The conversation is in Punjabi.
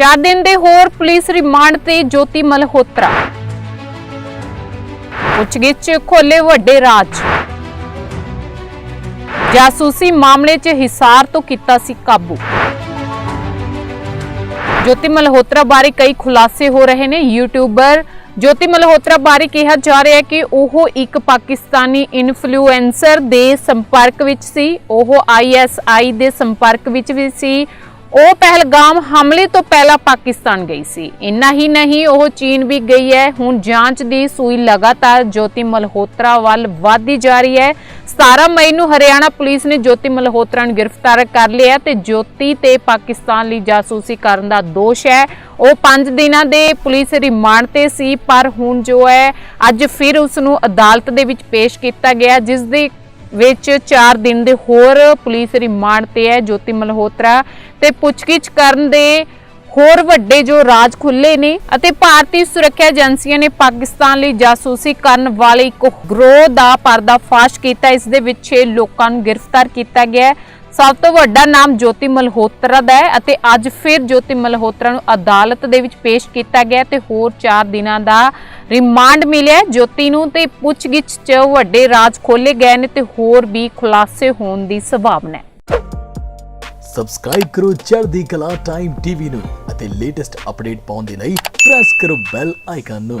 ਚਾਰ ਦਿਨ ਦੇ ਹੋਰ ਪੁਲਿਸ ਰਿਮਾਂਡ ਤੇ ਜੋਤੀ ਮਲਹੋਤਰਾ। ਪੁੱਛਗਿੱਛ, ਖੋਲੇ ਵੱਡੇ ਰਾਜ। ਜਾਸੂਸੀ ਮਾਮਲੇ 'ਚ ਹਿਸਾਰ ਤੋਂ ਕੀਤਾ ਸੀ ਕਾਬੂ। ਜੋਤੀ ਮਲਹੋਤਰਾ ਬਾਰੇ ਕਈ ਖੁਲਾਸੇ ਹੋ ਰਹੇ ਨੇ। ਯੂਟਿਊਬਰ ਜੋਤੀ ਮਲਹੋਤਰਾ ਬਾਰੇ ਕਿਹਾ ਜਾ ਰਿਹਾ ਹੈ ਕਿ ਉਹ ਇੱਕ ਪਾਕਿਸਤਾਨੀ ਇਨਫਲੂਐਂਸਰ ਦੇ ਸੰਪਰਕ ਵਿੱਚ ਸੀ। ਉਹ ਆਈਐਸਆਈ ਦੇ ਸੰਪਰਕ ਵਿੱਚ ਵੀ ਸੀ। ਉਹ ਪਹਿਲਗਾਮ ਹਮਲੇ ਤੋਂ ਪਹਿਲਾਂ ਪਾਕਿਸਤਾਨ ਗਈ ਸੀ। ਇੰਨਾ ਹੀ ਨਹੀਂ, ਉਹ ਚੀਨ ਵੀ ਗਈ ਹੈ। ਹੁਣ ਜਾਂਚ ਦੀ ਸੂਈ ਲਗਾਤਾਰ ਜੋਤੀ ਮਲਹੋਤਰਾ ਵੱਲ ਵਧਦੀ ਜਾ ਰਹੀ ਹੈ। 17 ਮਈ ਨੂੰ ਹਰਿਆਣਾ ਪੁਲਿਸ ਨੇ ਜੋਤੀ ਮਲਹੋਤਰਾ ਨੂੰ ਗ੍ਰਿਫਤਾਰ ਕਰ ਲਿਆ ਤੇ ਜੋਤੀ ਤੇ ਪਾਕਿਸਤਾਨ ਲਈ ਜਾਸੂਸੀ ਕਰਨ ਦਾ ਦੋਸ਼ ਹੈ। ਉਹ 5 ਦਿਨਾਂ ਦੇ ਪੁਲਿਸ ਰਿਮਾਂਡ ਤੇ ਸੀ, ਪਰ ਹੁਣ ਜੋ ਹੈ, ਅੱਜ ਫਿਰ ਉਸ ਨੂੰ ਅਦਾਲਤ ਦੇ ਵਿੱਚ ਪੇਸ਼ ਕੀਤਾ ਗਿਆ, ਜਿਸ ਦੀ ਵਿੱਚ 4 ਦਿਨ ਦੇ ਹੋਰ ਪੁਲਿਸ ਰਿਮਾਂਡ ਤੇ ਹੈ ਜੋਤੀ ਮਲਹੋਤਰਾ ਤੇ ਪੁੱਛਗਿੱਛ ਕਰਨ ਦੇ ਹੋਰ ਵੱਡੇ ਜੋ ਰਾਜ ਖੁੱਲੇ ਨੇ ਅਤੇ ਭਾਰਤੀ ਸੁਰੱਖਿਆ ਏਜੰਸੀਆਂ ਨੇ ਪਾਕਿਸਤਾਨ ਲਈ ਜਾਸੂਸੀ ਕਰਨ ਵਾਲੇ ਇੱਕ ਗਰੋਹ ਦਾ ਪਰਦਾਫਾਸ਼ ਕੀਤਾ, ਇਸ ਦੇ ਵਿੱਚ 6 ਲੋਕਾਂ ਨੂੰ ਗ੍ਰਿਫਤਾਰ ਕੀਤਾ ਗਿਆ ਹੈ। ਸਭ ਤੋਂ ਵੱਡਾ ਨਾਮ ਜੋਤੀ ਮਲਹੋਤਰਾ ਦਾ ਹੈ ਅਤੇ ਅੱਜ ਫਿਰ ਜੋਤੀ ਮਲਹੋਤਰਾ ਨੂੰ ਅਦਾਲਤ ਦੇ ਵਿੱਚ ਪੇਸ਼ ਕੀਤਾ ਗਿਆ ਤੇ ਹੋਰ 4 ਦਿਨਾਂ ਦਾ ਰਿਮਾਂਡ ਮਿਲਿਆ ਜੋਤੀ ਨੂੰ ਤੇ ਪੁੱਛਗਿੱਛ 'ਚ ਵੱਡੇ ਰਾਜ ਖੋਲੇ ਗਏ ਨੇ ਤੇ ਹੋਰ ਵੀ ਖੁਲਾਸੇ ਹੋਣ ਦੀ ਸੰਭਾਵਨਾ ਹੈ। ਸਬਸਕ੍ਰਾਈਬ ਕਰੋ ਚੜ੍ਹਦੀ ਕਲਾ ਟਾਈਮ ਟੀਵੀ ਨੂੰ ਅਤੇ ਲੇਟੈਸਟ ਅਪਡੇਟ ਪਾਉਣ ਦੇ ਲਈ ਪ੍ਰੈਸ ਕਰੋ ਬੈਲ ਆਈਕਨ ਨੂੰ।